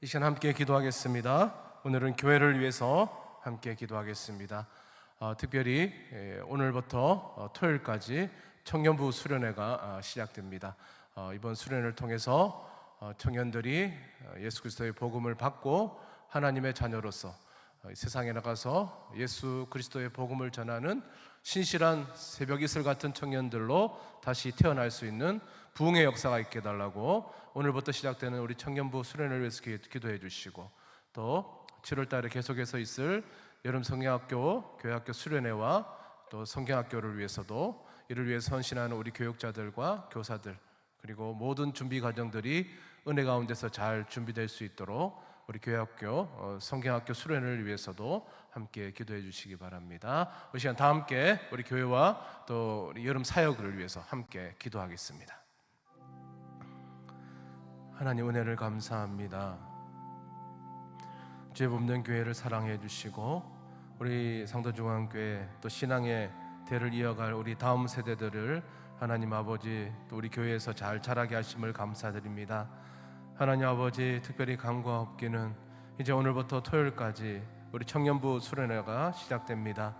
이 시간 함께 기도하겠습니다. 오늘은 교회를 위해서 함께 기도하겠습니다. 어, 특별히 예, 오늘부터 어, 토요일까지 청년부 수련회가 아, 시작됩니다. 어, 이번 수련회를 통해서 어, 청년들이 어, 예수 그리스도의 복음을 받고 하나님의 자녀로서 어, 이 세상에 나가서 예수 그리스도의 복음을 전하는 신실한 새벽 이슬 같은 청년들로 다시 태어날 수 있는 부흥의 역사가 있게 달라고 오늘부터 시작되는 우리 청년부 수련을 위해서 기- 기도해 주시고 또 7월 달에 계속해서 있을 여름 성경학교 교회학교 수련회와 또 성경학교를 위해서도 이를 위해 선신하는 우리 교육자들과 교사들 그리고 모든 준비 과정들이 은혜 가운데서 잘 준비될 수 있도록 우리 교회학교 어, 성경학교 수련을 위해서도 함께 기도해 주시기 바랍니다. 이 시간 다 함께 우리 교회와 또 우리 여름 사역을 위해서 함께 기도하겠습니다. 하나님 은혜를 감사합니다. 죄 없는 교회를 사랑해 주시고 우리 상도중앙교회 또 신앙의 대를 이어갈 우리 다음 세대들을 하나님 아버지 또 우리 교회에서 잘 자라게 하심을 감사드립니다. 하나님 아버지 특별히 간과 없기는 이제 오늘부터 토요일까지 우리 청년부 수련회가 시작됩니다.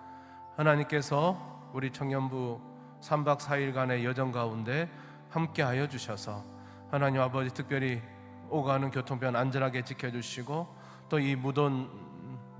하나님께서 우리 청년부 3박 4일간의 여정 가운데 함께하여 주셔서 하나님 아버지 특별히 오가는 교통편 안전하게 지켜주시고 또 이 무더운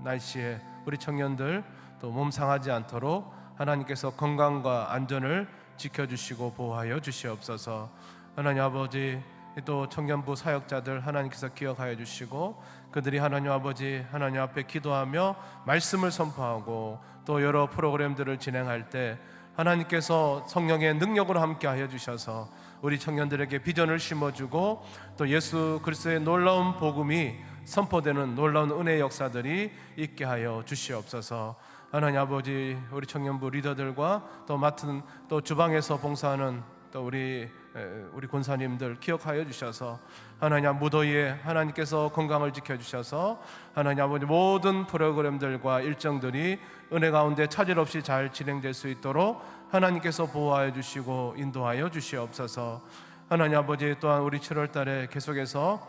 날씨에 우리 청년들 또 몸 상하지 않도록 하나님께서 건강과 안전을 지켜주시고 보호하여 주시옵소서 하나님 아버지 또 청년부 사역자들 하나님께서 기억하여 주시고 그들이 하나님 아버지 하나님 앞에 기도하며 말씀을 선포하고 또 여러 프로그램들을 진행할 때 하나님께서 성령의 능력으로 함께 하여 주셔서 우리 청년들에게 비전을 심어주고 또 예수 그리스도의 놀라운 복음이 선포되는 놀라운 은혜 역사들이 있게 하여 주시옵소서. 하나님 아버지 우리 청년부 리더들과 또 맡은 또 주방에서 봉사하는 또 우리 에, 우리 권사님들 기억하여 주셔서 하나님 무더위에 하나님께서 건강을 지켜 주셔서 하나님 아버지 모든 프로그램들과 일정들이 은혜 가운데 차질 없이 잘 진행될 수 있도록 하나님께서 보호하여 주시고 인도하여 주시옵소서. 하나님 아버지 또한 우리 7월 달에 계속해서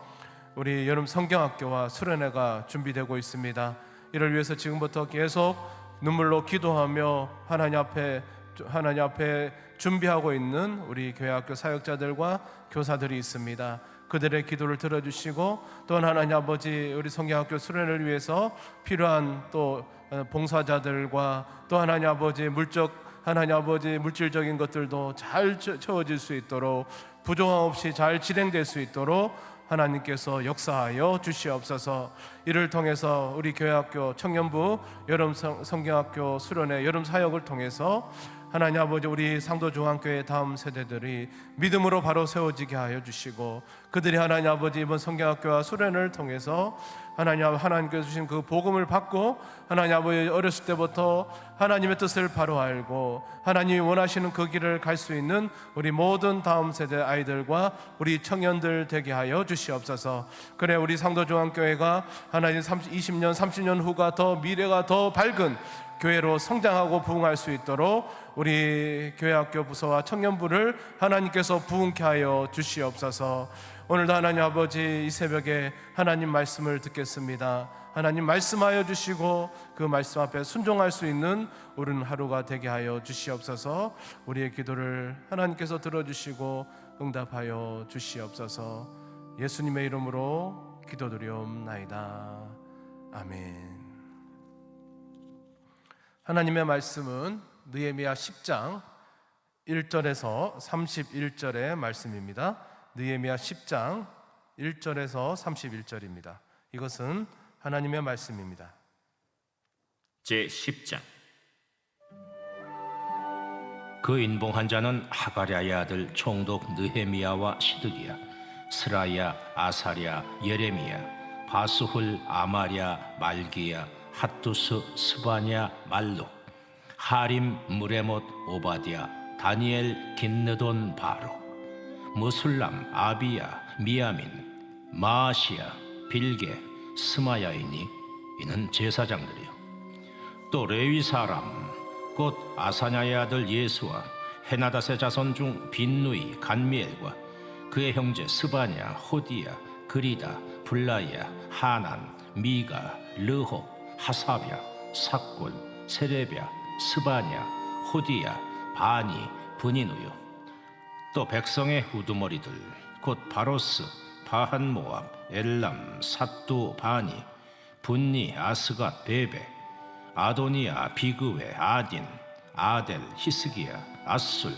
우리 여름 성경학교와 수련회가 준비되고 있습니다. 이를 위해서 지금부터 계속 눈물로 기도하며 하나님 앞에 하나님 앞에 준비하고 있는 우리 교회 학교 사역자들과 교사들이 있습니다. 그들의 기도를 들어주시고 또한 하나님 아버지 우리 성경학교 수련을 위해서 필요한 또 어, 봉사자들과 또 하나님 아버지 물적 하나님 아버지 물질적인 것들도 잘 채- 채워질 수 있도록 부정함 없이 잘 진행될 수 있도록 하나님께서 역사하여 주시옵소서. 이를 통해서 우리 교회 학교 청년부 여름 성- 성경학교 수련회 여름 사역을 통해서 하나님 아버지 우리 상도중앙교회 다음 세대들이 믿음으로 바로 세워지게 하여 주시고 그들이 하나님 아버지 이번 성경학교와 수련을 통해서 하나님 하나님께서 주신 그 복음을 받고 하나님 아버지 어렸을 때부터 하나님의 뜻을 바로 알고 하나님이 원하시는 그 길을 갈 수 있는 우리 모든 다음 세대 아이들과 우리 청년들 되게 하여 주시옵소서. 그래 우리 상도중앙교회가 하나님 30, 20년 30년 후가 더 미래가 더 밝은 교회로 성장하고 부흥할 수 있도록 우리 교회학교 부서와 청년부를 하나님께서 부흥케 하여 주시옵소서. 오늘도 하나님 아버지 이 새벽에 하나님 말씀을 듣겠습니다. 하나님 말씀하여 주시고 그 말씀 앞에 순종할 수 있는 오른 하루가 되게 하여 주시옵소서. 우리의 기도를 하나님께서 들어주시고 응답하여 주시옵소서. 예수님의 이름으로 기도드리옵나이다. 아멘. 하나님의 말씀은 느헤미야 10장 1절에서 31절의 말씀입니다. 느헤미야 10장 1절에서 31절입니다. 이것은 하나님의 말씀입니다. 제 10장 그 인봉한 자는 하가랴의 아들 총독 느헤미야와 시드기야 스라야 아사랴 예레미야 바스훌 아마랴 말기야 핫두스 스바냐 말룩 하림 무레못 오바디아 다니엘 긴느돈 바룩 무술람 아비야 미야민 마아시야 빌게 스마야이니 이는 제사장들이요. 또 레위 사람 곧 아사냐의 아들 예수와 헤나닷의 자손 중 빈누이 간미엘과 그의 형제 스바냐 호디야 그리다 블라야, 하난, 미가, 르홉, 하사랴, 삭골, 세레랴, 스바냐, 호디야, 바니, 분이누요. 또 백성의 우두머리들 곧 바로스, 바한 모압, 엘람, 사뚜, 바니, 분니, 아스갓, 베베, 아도니아, 비그웨, 아딘, 아델, 히스기야, 아술,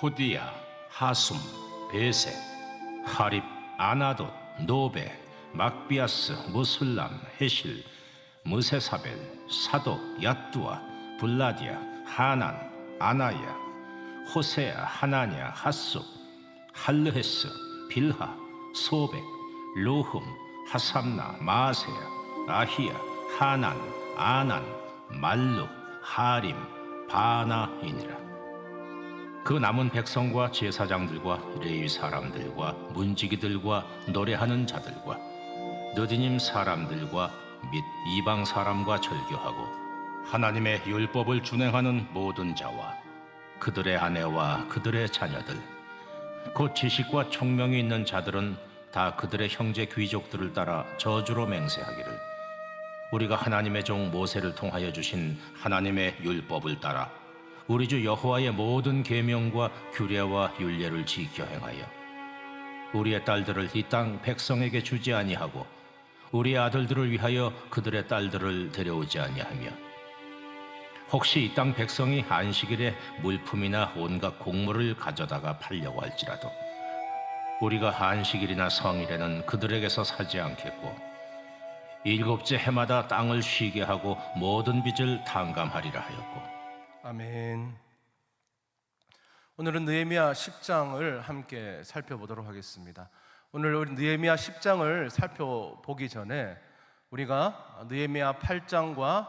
호디야, 하숨, 베세, 하립, 아나돗, 노베, 막비아스, 무슬람, 헤실, 무세사벨, 사독, 야뚜아, 블라디아, 하난, 아나야, 호세야, 하나냐, 핫숲, 할르헤스, 빌하, 소백, 루흠, 하삼나, 마세야, 아히야, 하난, 아난, 말룩, 하림, 바나이니라. 그 남은 백성과 제사장들과 레위 사람들과 문지기들과 노래하는 자들과 느디님 사람들과 및 이방 사람과 절교하고 하나님의 율법을 준행하는 모든 자와 그들의 아내와 그들의 자녀들 곧 지식과 총명이 있는 자들은 다 그들의 형제 귀족들을 따라 저주로 맹세하기를 우리가 하나님의 종 모세를 통하여 주신 하나님의 율법을 따라 우리 주 여호와의 모든 계명과 규례와 율례를 지켜 행하여 우리의 딸들을 이 땅 백성에게 주지 아니하고 우리의 아들들을 위하여 그들의 딸들을 데려오지 아니하며 혹시 이 땅 백성이 안식일에 물품이나 온갖 곡물을 가져다가 팔려고 할지라도 우리가 안식일이나 성일에는 그들에게서 사지 않겠고 일곱째 해마다 땅을 쉬게 하고 모든 빚을 탕감하리라 하였고 아멘. 오늘은 느헤미야 10장을 함께 살펴보도록 하겠습니다. 오늘 우리 느헤미야 10장을 살펴보기 전에 우리가 느헤미야 8장과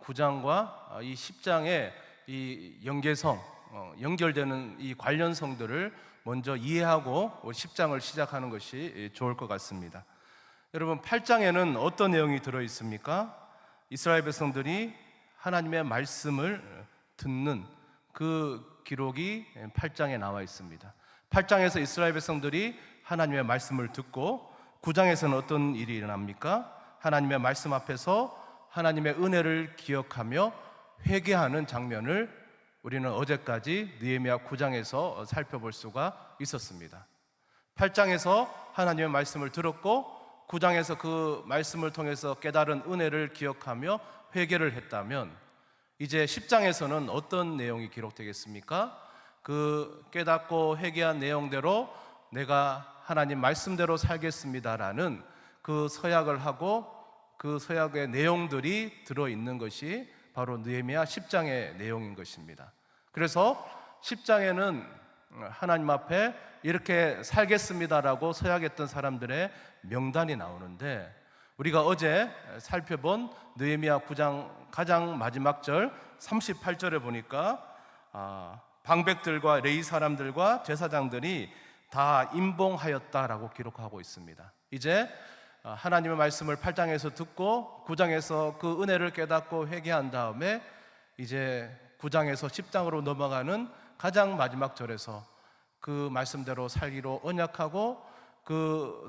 9장과 이 10장의 이 연계성, 어, 연결되는 이 관련성들을 먼저 이해하고 우리 10장을 시작하는 것이 좋을 것 같습니다. 여러분 8장에는 어떤 내용이 들어 있습니까? 이스라엘 백성들이 하나님의 말씀을 듣는 그 기록이 8장에 나와 있습니다. 8장에서 이스라엘 백성들이 하나님의 말씀을 듣고 9장에서는 어떤 일이 일어납니까? 하나님의 말씀 앞에서 하나님의 은혜를 기억하며 회개하는 장면을 우리는 어제까지 느헤미야 9장에서 살펴볼 수가 있었습니다. 8장에서 하나님의 말씀을 들었고 9장에서 그 말씀을 통해서 깨달은 은혜를 기억하며 회개를 했다면 이제 10장에서는 어떤 내용이 기록되겠습니까? 그 깨닫고 회개한 내용대로 내가 하나님 말씀대로 살겠습니다라는 그 서약을 하고 그 서약의 내용들이 들어 있는 것이 바로 느헤미야 10장의 내용인 것입니다. 그래서 10장에는 하나님 앞에 이렇게 살겠습니다라고 서약했던 사람들의 명단이 나오는데 우리가 어제 살펴본 느헤미야 9장 가장 마지막 절 38절에 보니까 아, 방백들과 레이 사람들과 제사장들이 다 임봉하였다라고 기록하고 있습니다. 이제 아, 하나님의 말씀을 8장에서 듣고 9장에서 그 은혜를 깨닫고 회개한 다음에 이제 9장에서 10장으로 넘어가는 가장 마지막 절에서 그 말씀대로 살기로 언약하고 그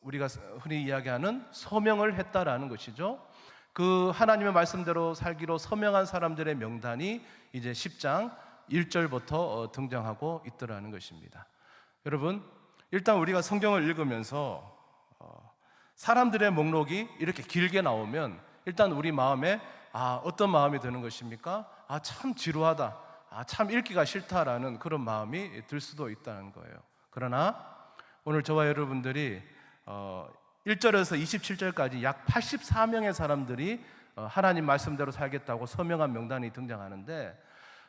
우리가 흔히 이야기하는 서명을 했다라는 것이죠. 그 하나님의 말씀대로 살기로 서명한 사람들의 명단이 이제 10장 1절부터 어, 등장하고 있더라는 것입니다. 여러분, 일단 우리가 성경을 읽으면서 어, 사람들의 목록이 이렇게 길게 나오면 일단 우리 마음에 아, 어떤 마음이 드는 것입니까? 아, 참 지루하다. 아, 참 읽기가 싫다라는 그런 마음이 들 수도 있다는 거예요. 그러나 오늘 저와 여러분들이 어, 1절에서 27절까지 약 84명의 사람들이 어, 하나님 말씀대로 살겠다고 서명한 명단이 등장하는데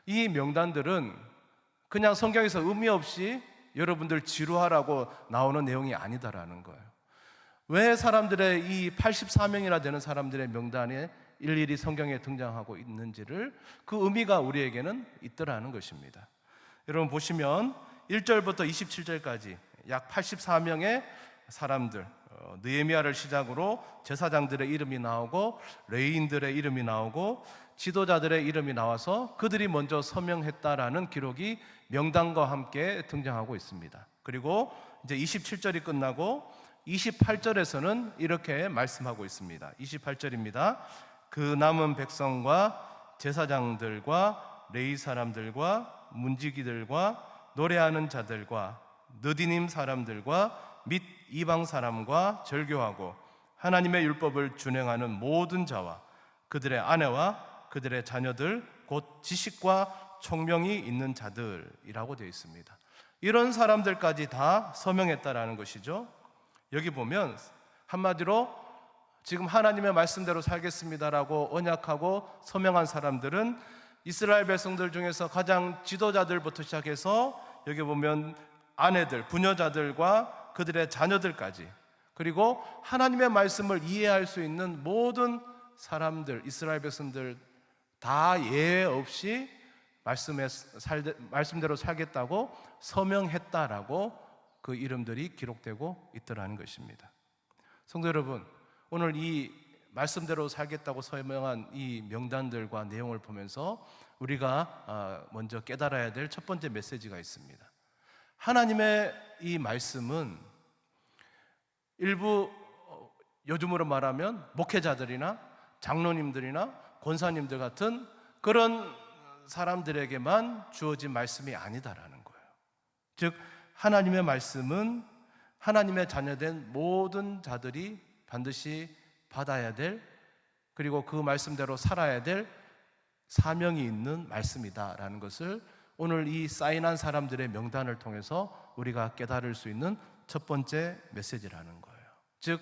이 명단들은 그냥 성경에서 의미 없이 여러분들 지루하라고 나오는 내용이 아니다라는 거예요. 왜 사람들의 이 84명이나 되는 사람들의 명단에 일일이 성경에 등장하고 있는지를 그 의미가 우리에게는 있더라는 것입니다. 여러분 보시면 1절부터 27절까지 약 84명의 사람들 어, 느헤미야를 시작으로 제사장들의 이름이 나오고 레인들의 이름이 나오고 지도자들의 이름이 나와서 그들이 먼저 서명했다라는 기록이 명단과 함께 등장하고 있습니다. 그리고 이제 27절이 끝나고 28절에서는 이렇게 말씀하고 있습니다. 28절입니다. 그 남은 백성과 제사장들과 레이 사람들과 문지기들과 노래하는 자들과 느디님 사람들과 및 이방 사람과 절교하고 하나님의 율법을 준행하는 모든 자와 그들의 아내와 그들의 자녀들 곧 지식과 총명이 있는 자들이라고 되어 있습니다. 이런 사람들까지 다 서명했다라는 것이죠. 여기 보면 한마디로 지금 하나님의 말씀대로 살겠습니다라고 언약하고 서명한 사람들은 이스라엘 백성들 중에서 가장 지도자들부터 시작해서 여기 보면 아내들, 부녀자들과 그들의 자녀들까지 그리고 하나님의 말씀을 이해할 수 있는 모든 사람들, 이스라엘 백성들 다 예외 없이 말씀에 살, 말씀대로 살겠다고 서명했다라고 그 이름들이 기록되고 있더라는 것입니다. 성도 여러분, 오늘 이 말씀대로 살겠다고 서명한 이 명단들과 내용을 보면서 우리가 아, 먼저 깨달아야 될 첫 번째 메시지가 있습니다. 하나님의 이 말씀은 일부 어, 요즘으로 말하면 목회자들이나 장로님들이나 권사님들 같은 그런 사람들에게만 주어진 말씀이 아니다라는 거예요. 즉 하나님의 말씀은 하나님의 자녀된 모든 자들이 반드시 받아야 될 그리고 그 말씀대로 살아야 될 사명이 있는 말씀이다라는 것을 오늘 이 사인한 사람들의 명단을 통해서 우리가 깨달을 수 있는 첫 번째 메시지라는 거예요. 즉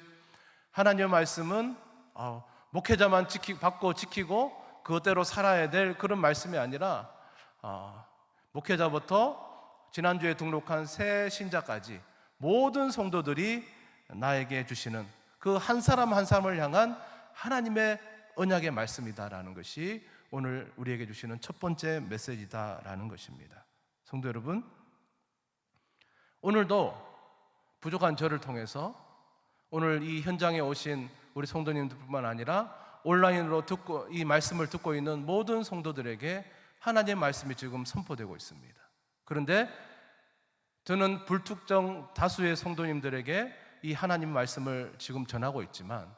하나님의 말씀은 어, 목회자만 지키, 받고 지키고 그것대로 살아야 될 그런 말씀이 아니라 어, 목회자부터 지난주에 등록한 새 신자까지 모든 성도들이 나에게 주시는 그 한 사람 한 사람을 향한 하나님의 언약의 말씀이다라는 것이 오늘 우리에게 주시는 첫 번째 메시지다라는 것입니다. 성도 여러분, 오늘도 부족한 저를 통해서 오늘 이 현장에 오신 우리 성도님들뿐만 아니라 온라인으로 듣고 이 말씀을 듣고 있는 모든 성도들에게 하나님의 말씀이 지금 선포되고 있습니다. 그런데 저는 불특정 다수의 성도님들에게 이 하나님 말씀을 지금 전하고 있지만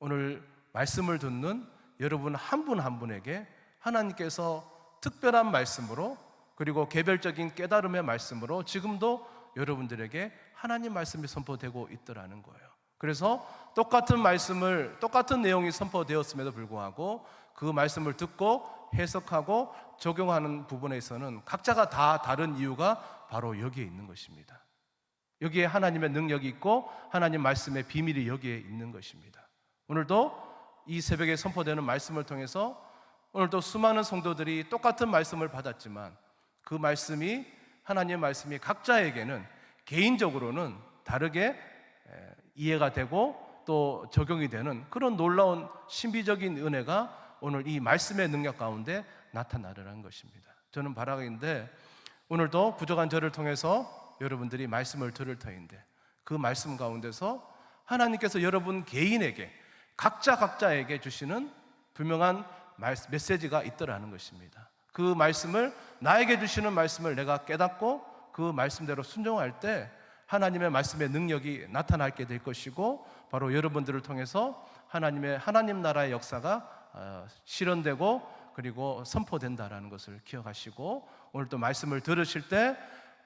오늘 말씀을 듣는 여러분 한 분한 분에게 하나님께서 특별한 말씀으로 그리고 개별적인 깨달음의 말씀으로 지금도 여러분들에게 하나님 말씀이 선포되고 있더라는 거예요. 그래서 똑같은 말씀을 똑같은 내용이 선포되었음에도 불구하고 그 말씀을 듣고 해석하고 적용하는 부분에 있어서는 각자가 다 다른 이유가 바로 여기에 있는 것입니다. 여기에 하나님의 능력이 있고 하나님 말씀의 비밀이 여기에 있는 것입니다. 오늘도 이 새벽에 선포되는 말씀을 통해서 오늘도 수많은 성도들이 똑같은 말씀을 받았지만 그 말씀이 하나님의 말씀이 각자에게는 개인적으로는 다르게 이해가 되고 또 적용이 되는 그런 놀라운 신비적인 은혜가 오늘 이 말씀의 능력 가운데 나타나려는 것입니다. 저는 바라기인데 오늘도 부족한 저를 통해서 여러분들이 말씀을 들을 터인데 그 말씀 가운데서 하나님께서 여러분 개인에게 각자 각자에게 주시는 분명한 메시지가 있더라는 것입니다. 그 말씀을 나에게 주시는 말씀을 내가 깨닫고 그 말씀대로 순종할 때 하나님의 말씀의 능력이 나타나게 될 것이고 바로 여러분들을 통해서 하나님의 하나님 나라의 역사가 어, 실현되고 그리고 선포된다라는 것을 기억하시고 오늘 또 말씀을 들으실 때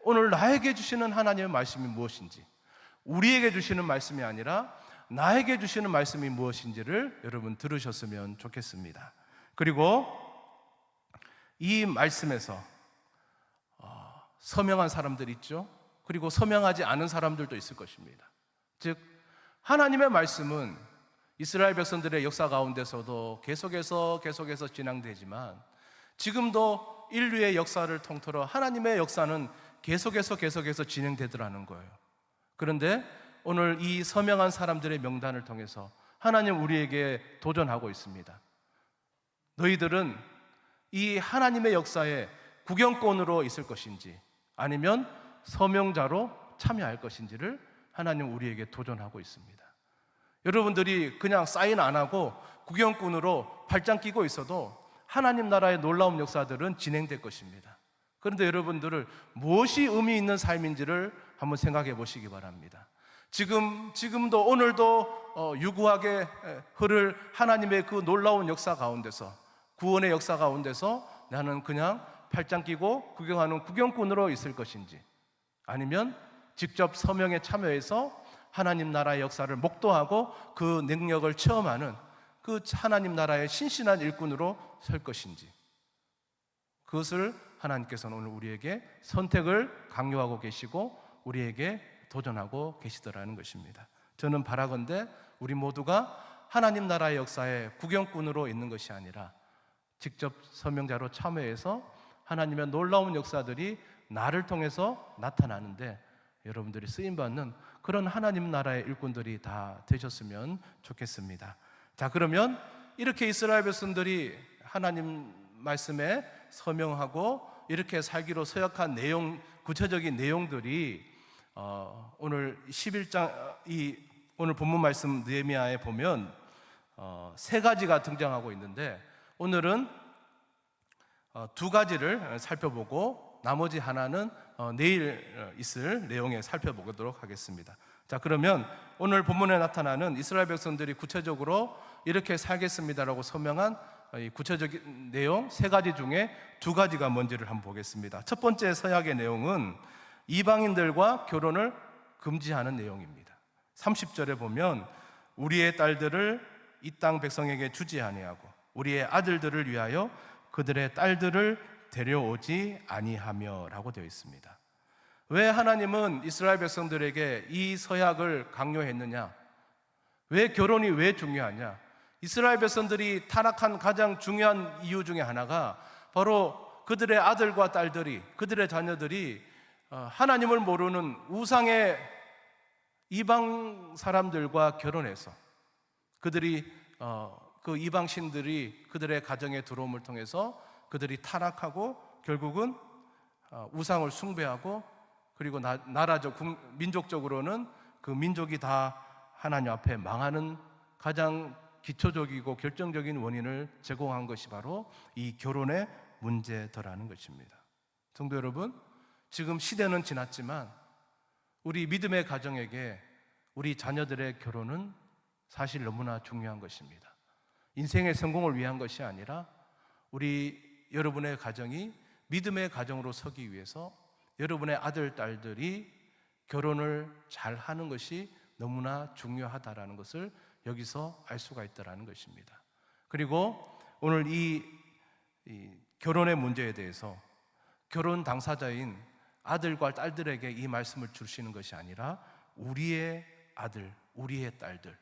오늘 나에게 주시는 하나님의 말씀이 무엇인지 우리에게 주시는 말씀이 아니라 나에게 주시는 말씀이 무엇인지를 여러분 들으셨으면 좋겠습니다. 그리고 이 말씀에서 어, 서명한 사람들 있죠. 그리고 서명하지 않은 사람들도 있을 것입니다. 즉 하나님의 말씀은 이스라엘 백성들의 역사 가운데서도 계속해서 계속해서 진행되지만 지금도 인류의 역사를 통틀어 하나님의 역사는 계속해서 계속해서 진행되더라는 거예요. 그런데 오늘 이 서명한 사람들의 명단을 통해서 하나님 우리에게 도전하고 있습니다. 너희들은 이 하나님의 역사에 구경꾼으로 있을 것인지 아니면 서명자로 참여할 것인지를 하나님 우리에게 도전하고 있습니다. 여러분들이 그냥 사인 안 하고 구경꾼으로 팔짱 끼고 있어도 하나님 나라의 놀라운 역사들은 진행될 것입니다. 그런데 여러분들을 무엇이 의미 있는 삶인지를 한번 생각해 보시기 바랍니다. 지금 지금도 오늘도 어, 유구하게 에, 흐를 하나님의 그 놀라운 역사 가운데서 구원의 역사 가운데서 나는 그냥 팔짱 끼고 구경하는 구경꾼으로 있을 것인지 아니면 직접 서명에 참여해서 하나님 나라의 역사를 목도하고 그 능력을 체험하는 그 하나님 나라의 신신한 일꾼으로 설 것인지 그것을 하나님께서는 오늘 우리에게 선택을 강요하고 계시고 우리에게 도전하고 계시더라는 것입니다. 저는 바라건대 우리 모두가 하나님 나라의 역사에 구경꾼으로 있는 것이 아니라 직접 서명자로 참여해서 하나님의 놀라운 역사들이 나를 통해서 나타나는데 여러분들이 쓰임 받는 그런 하나님 나라의 일꾼들이 다 되셨으면 좋겠습니다. 자, 그러면 이렇게 이스라엘 백성들이 하나님 말씀에 서명하고 이렇게 살기로 서약한 내용 구체적인 내용들이 어, 오늘 11장 이 오늘 본문 말씀 느헤미야에 보면 어, 세 가지가 등장하고 있는데 오늘은 어, 두 가지를 살펴보고 나머지 하나는 어, 내일 어, 있을 내용에 살펴보도록 하겠습니다. 자, 그러면 오늘 본문에 나타나는 이스라엘 백성들이 구체적으로 이렇게 살겠습니다라고 서명한 어, 이 구체적인 내용 세 가지 중에 두 가지가 뭔지를 한번 보겠습니다. 첫 번째 서약의 내용은 이방인들과 결혼을 금지하는 내용입니다. 30절에 보면 우리의 딸들을 이 땅 백성에게 주지 아니하고 우리의 아들들을 위하여 그들의 딸들을 데려오지 아니하며라고 되어 있습니다. 왜 하나님은 이스라엘 백성들에게 이 서약을 강요했느냐? 왜 결혼이 왜 중요하냐? 이스라엘 백성들이 타락한 가장 중요한 이유 중에 하나가 바로 그들의 아들과 딸들이 그들의 자녀들이 어, 하나님을 모르는 우상의 이방 사람들과 결혼해서 그들이 어, 그 이방 신들이 그들의 가정에 들어옴을 통해서 그들이 타락하고 결국은 어, 우상을 숭배하고 그리고 나, 나라적 국- 민족적으로는 그 민족이 다 하나님 앞에 망하는 가장 기초적이고 결정적인 원인을 제공한 것이 바로 이 결혼의 문제더라는 것입니다. 성도 여러분, 지금 시대는 지났지만 우리 믿음의 가정에게 우리 자녀들의 결혼은 사실 너무나 중요한 것입니다. 인생의 성공을 위한 것이 아니라 우리 여러분의 가정이 믿음의 가정으로 서기 위해서 여러분의 아들, 딸들이 결혼을 잘 하는 것이 너무나 중요하다라는 것을 여기서 알 수가 있다라는 것입니다. 그리고 오늘 이, 이 결혼의 문제에 대해서 결혼 당사자인 아들과 딸들에게 이 말씀을 주시는 것이 아니라 우리의 아들, 우리의 딸들,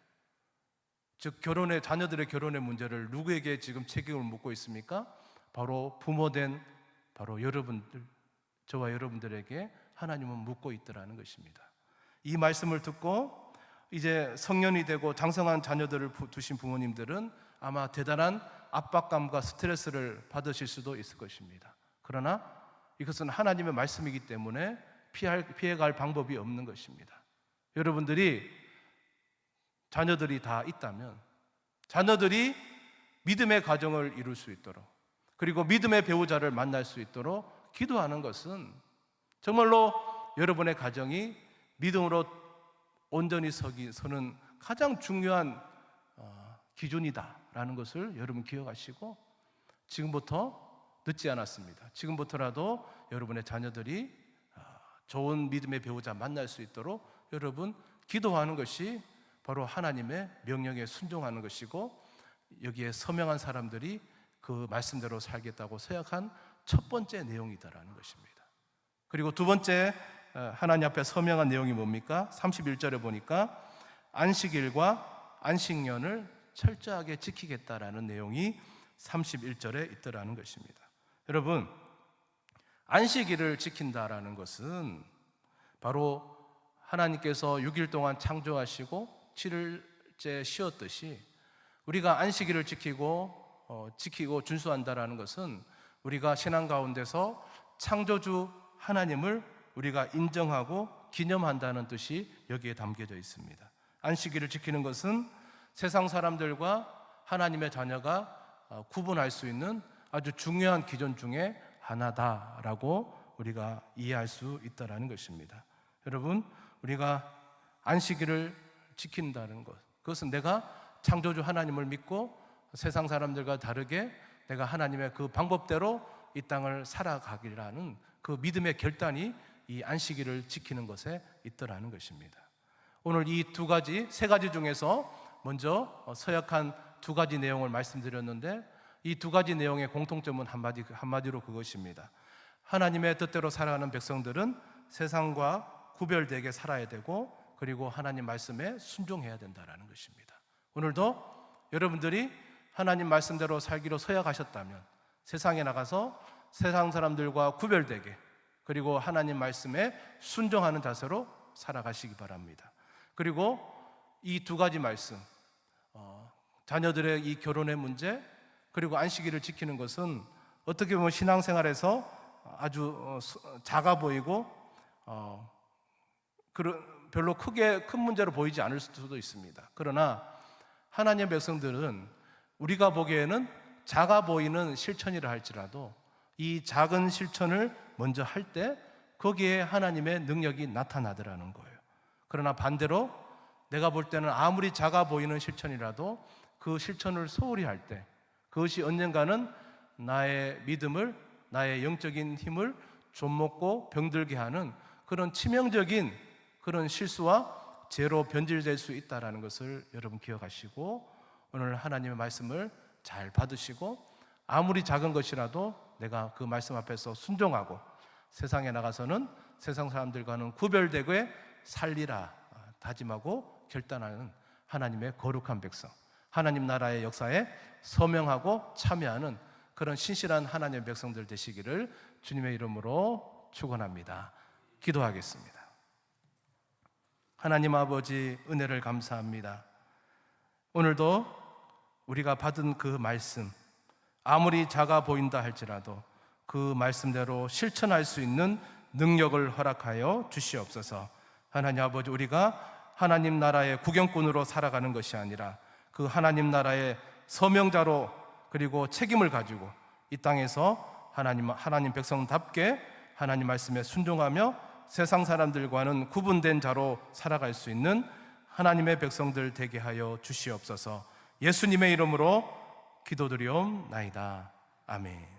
즉 결혼의 자녀들의 결혼의 문제를 누구에게 지금 책임을 묻고 있습니까? 바로 부모된 바로 여러분들, 저와 여러분들에게 하나님은 묻고 있더라는 것입니다. 이 말씀을 듣고 이제 성년이 되고 장성한 자녀들을 부- 두신 부모님들은 아마 대단한 압박감과 스트레스를 받으실 수도 있을 것입니다. 그러나 이것은 하나님의 말씀이기 때문에 피할, 피해갈 방법이 없는 것입니다. 여러분들이 자녀들이 다 있다면 자녀들이 믿음의 가정을 이룰 수 있도록 그리고 믿음의 배우자를 만날 수 있도록 기도하는 것은 정말로 여러분의 가정이 믿음으로 온전히 서기, 서는 가장 중요한 어, 기준이다라는 것을 여러분 기억하시고 지금부터 늦지 않았습니다. 지금부터라도 여러분의 자녀들이 어, 좋은 믿음의 배우자 만날 수 있도록 여러분 기도하는 것이 바로 하나님의 명령에 순종하는 것이고 여기에 서명한 사람들이 그 말씀대로 살겠다고 서약한 첫 번째 내용이다라는 것입니다. 그리고 두 번째 어, 하나님 앞에 서명한 내용이 뭡니까? 31절에 보니까 안식일과 안식년을 철저하게 지키겠다라는 내용이 31절에 있더라는 것입니다. 여러분, 안식일을 지킨다라는 것은 바로 하나님께서 6일 동안 창조하시고 7일째 쉬었듯이 우리가 안식일을 지키고 어, 지키고 준수한다라는 것은 우리가 신앙 가운데서 창조주 하나님을 우리가 인정하고 기념한다는 뜻이 여기에 담겨져 있습니다. 안식일을 지키는 것은 세상 사람들과 하나님의 자녀가 어, 구분할 수 있는 아주 중요한 기준 중에 하나다라고 우리가 이해할 수 있다라는 것입니다. 여러분, 우리가 안식일을 지킨다는 것. 그것은 내가 창조주 하나님을 믿고 세상 사람들과 다르게 내가 하나님의 그 방법대로 이 땅을 살아가기라는 그 믿음의 결단이 이 안식일을 지키는 것에 있더라는 것입니다. 오늘 이 두 가지, 세 가지 중에서 먼저 어, 서약한 두 가지 내용을 말씀드렸는데 이 두 가지 내용의 공통점은 한마디, 한마디로 그것입니다. 하나님의 뜻대로 살아가는 백성들은 세상과 구별되게 살아야 되고 그리고 하나님 말씀에 순종해야 된다라는 것입니다. 오늘도 여러분들이 하나님 말씀대로 살기로 서약하셨다면 세상에 나가서 세상 사람들과 구별되게 그리고 하나님 말씀에 순종하는 자세로 살아가시기 바랍니다. 그리고 이 두 가지 말씀, 어, 자녀들의 이 결혼의 문제 그리고 안식일을 지키는 것은 어떻게 보면 신앙생활에서 아주 어, 수- 작아 보이고 어, 별로 크게 큰 문제로 보이지 않을 수도 있습니다. 그러나 하나님의 백성들은 우리가 보기에는 작아 보이는 실천이라 할지라도 이 작은 실천을 먼저 할 때 거기에 하나님의 능력이 나타나더라는 거예요. 그러나 반대로 내가 볼 때는 아무리 작아 보이는 실천이라도 그 실천을 소홀히 할 때 그것이 언젠가는 나의 믿음을 나의 영적인 힘을 좀먹고 병들게 하는 그런 치명적인 그런 실수와 죄로 변질될 수 있다라는 것을 여러분 기억하시고 오늘 하나님의 말씀을 잘 받으시고 아무리 작은 것이라도 내가 그 말씀 앞에서 순종하고 세상에 나가서는 세상 사람들과는 구별되게 살리라 다짐하고 결단하는 하나님의 거룩한 백성, 하나님 나라의 역사에 서명하고 참여하는 그런 신실한 하나님의 백성들 되시기를 주님의 이름으로 축원합니다. 기도하겠습니다. 하나님 아버지 은혜를 감사합니다. 오늘도 우리가 받은 그 말씀 아무리 작아 보인다 할지라도 그 말씀대로 실천할 수 있는 능력을 허락하여 주시옵소서. 하나님 아버지 우리가 하나님 나라의 구경꾼으로 살아가는 것이 아니라 그 하나님 나라의 서명자로 그리고 책임을 가지고 이 땅에서 하나님 하나님 백성답게 하나님 말씀에 순종하며 세상 사람들과는 구분된 자로 살아갈 수 있는 하나님의 백성들 되게 하여 주시옵소서. 예수님의 이름으로 기도드리옵나이다. 아멘.